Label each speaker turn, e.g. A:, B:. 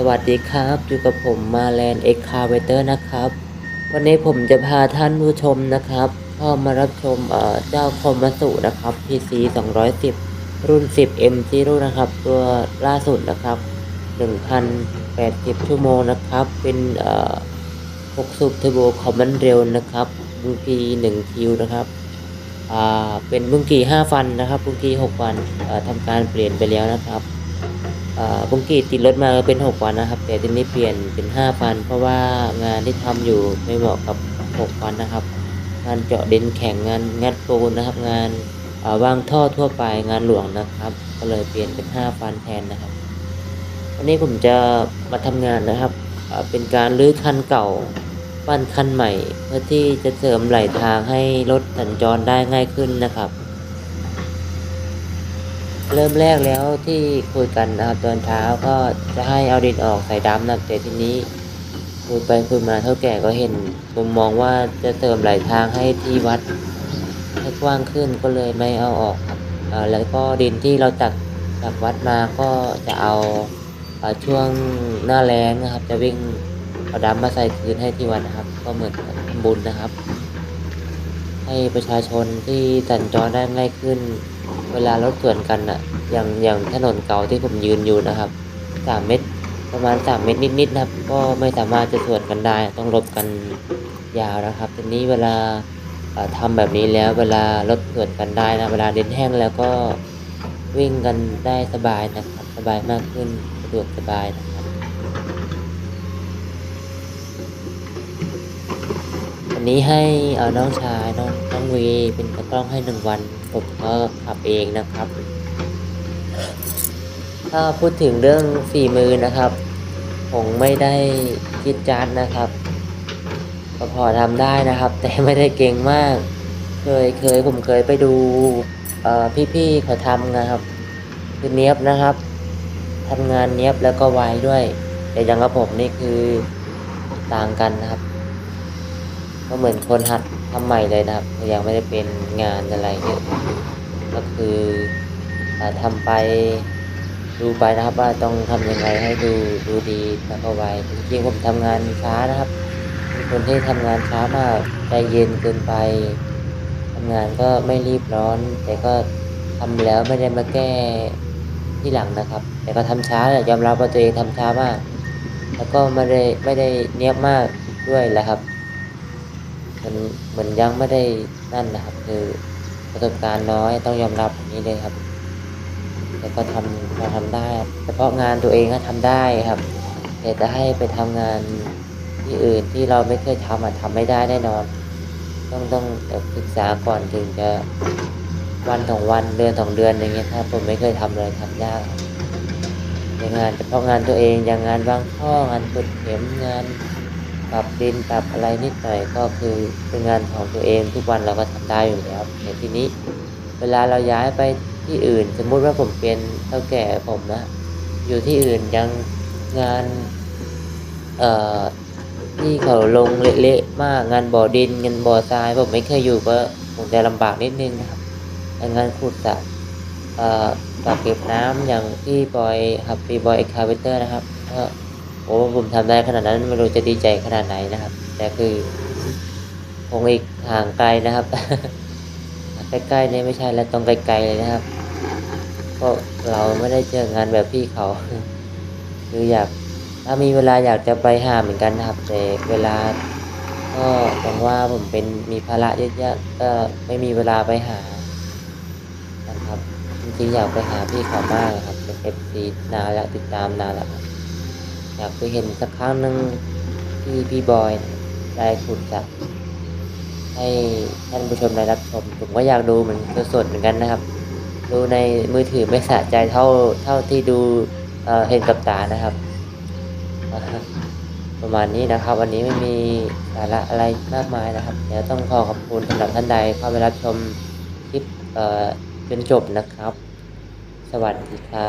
A: สวัสดีครับ อยู่กับผมมาแลนเอ็กคาเวเตอร์นะครับ วันนี้ผมจะพาท่านผู้ชมนะครับเข้ามารับชมเจ้าคอมมาสุนะครับ PC 210 รุ่น 10 M0 นะครับ ตัวล่าสุดนะครับ 1,080 ชั่วโมงนะครับ เป็น6สูบเทอร์โบคอมมันเร็วนะครับบุงกี1คิวนะครับเป็นบุงกี5ฟันนะครับบุงกี6ฟันทำการเปลี่ยนไปแล้วนะครับ บุงกีติดรถมาเป็น6วันนะครับ แต่ทีนี้เปลี่ยนเป็น5ฟันเพราะว่างานที่ทำอยู่ไม่เหมาะกับ6ฟันนะครับ งานเจาะดินแข็งงานงัดปูนนะครับ งานอ่าวางท่อทั่วไปงานหลวงนะครับ ก็เลยเปลี่ยนเป็น5ฟันแทนนะครับ วันนี้ผมจะมาทำงานนะครับ เป็นการรื้อคันเก่าปั้นคันใหม่ เพื่อที่จะเสริมไหลทางให้รถสัญจรได้ง่ายขึ้นนะครับ เริ่มแรกแล้วที่คุยกันนะครับตอนเช้าก็จะให้เอาดินออกใส่ดำนะแต่ทีนี้คุยไปคุยมาเท่าแก่ก็เห็นมุมมองว่าจะเติมหลายทางให้ที่วัดให้กว้างขึ้นก็เลยไม่เอาออกครับแล้วก็ดินที่เราตักจากวัดมาก็จะเอาช่วงหน้าแล้งนะครับ จะวิ่งเอาดำมาใส่คืนให้ที่วัดนะครับ ก็เหมือนทำบุญนะครับ ให้ประชาชนที่สัญจรได้ง่ายขึ้น เวลารถสวนกันอะอย่างอย่างถนนเก่าที่ผมยืนอยู่นะครับสามเมตรประมาณสามเมตรนิดๆนะครับ ก็ไม่สามารถจะสวนกันได้ต้องลบกันยาวนะครับทีนี้เวลาเอ่อทำแบบนี้แล้วเวลารถสวนกันได้นะเวลาเดินแห้งแล้วก็วิ่งกันได้สบายนะครับ สบายมากขึ้นสะดวกสบายนะครับ วันนี้ให้เอ่อน้องชายน้องน้องวีเป็นตากล้องให้หนึ่งวัน ผมก็ขับเองนะครับ ถ้าพูดถึงเรื่องฝีมือนะครับ ผมไม่ได้คิดจานนะครับก็พอทำได้นะครับ แต่ไม่ได้เก่งมาก เคยเคยผมเคยไปดูเอ่พี่ๆเขาทำนะครับ คือเนี้ยบนะครับทำงานเนี้ยบแล้วก็ไวด้วย แต่อย่างกับผมนี่คือต่างกันนะครับ ก็เหมือนคนหัดทำใหม่เลยนะครับยังไม่ได้เป็นงานอะไรเยอะก็คืออทำไปดูไปนะครับว่าต้องทำยังไงให้ดูดูดีแล้วก็ไวจริงๆผมทำงานช้านะครับคนที่ทำงานช้ามากใจเย็นเกินไปทำงานก็ไม่รีบร้อน แต่ก็ทำแล้วไม่ได้มาแก้ที่หลังนะครับ แต่ก็ทำช้าแหละยอมรับว่าตัวเองทำช้ามาก แล้วก็ไม่ได้ไม่ได้เนียบมากด้วยแหละครับ มันเหมือนยังไม่ได้นั่นนะครับ คือประสบการณ์น้อยต้องยอมรับอย่างนี้เลยครับ แต่ก็ทำเราทำได้เฉพาะงานตัวเองก็ทำได้ครับแต่จะให้ไปทำงานที่อื่นที่เราไม่เคยทำอะทำไม่ได้แน่นอน ต้องต้องศึกษาก่อนถึงจะวันสองวันเดือนสองเดือนอย่างเงี้ยถ้าผมไม่เคยทำเลยทำยากครับงานเฉพาะงานตัวเองอย่างงานวางท่องานกดเข็มงาน ปรับดินปรับอะไรนิดหน่อยก็คือเป็นงานของตัวเองทุกวันเราก็ทำได้อยู่แล้วแต่ทีนี้ เวลาเราย้ายไปที่อื่น สมมุติว่าผมเป็นเท่าแก่ผมนะอยู่ที่อื่นยังงานเอ่อที่เขาลงเละๆมากงานบ่อดินงานบ่อทรายผมไม่เคยอยู่ก็คงจะลำบากนิดนึงนะครับงานขุดสระเอ่อกักเก็บน้ำอย่างที่บอยครับปีบอยคาเวเตอร์นะครับก็ โอ้ผมทำได้ขนาดนั้นไม่รู้จะดีใจขนาดไหนนะครับ แต่คือคงอีกห่างไกลนะครับ ใกล้ๆนี่ไม่ใช่แล้วต้องไกลๆเลยนะครับก็เราไม่ได้เจองานแบบพี่เขา คืออยากถ้ามีเวลาอยากจะไปหาเหมือนกันนะครับแต่เวลา ก็ผมว่าผมเป็นมีภาระเยอะๆก็ไม่มีเวลาไปหานะครับจริงๆอยากไปหาพี่เขามากครับเป็นเอฟซีนานแล้วติดตามนานแล้วครับ อยากไปเห็นสักครั้งหนึ่งที่พี่บอยได้ขุดจากให้ท่านผู้ชมได้รับชม ผมก็อยากดูเหมือนสดๆเหมือนกันนะครับ ดูในมือถือไม่สะใจเท่าเท่าที่ดูเเห็นกับตานะครับ ประมาณนี้นะครับ วันนี้ไม่มีสาระอะไรมากมายนะครับ เดี๋ยวต้องขอขอบคุณสำหรับท่านใดเข้าไปรับชมคลิปจนจบนะครับ สวัสดีครับ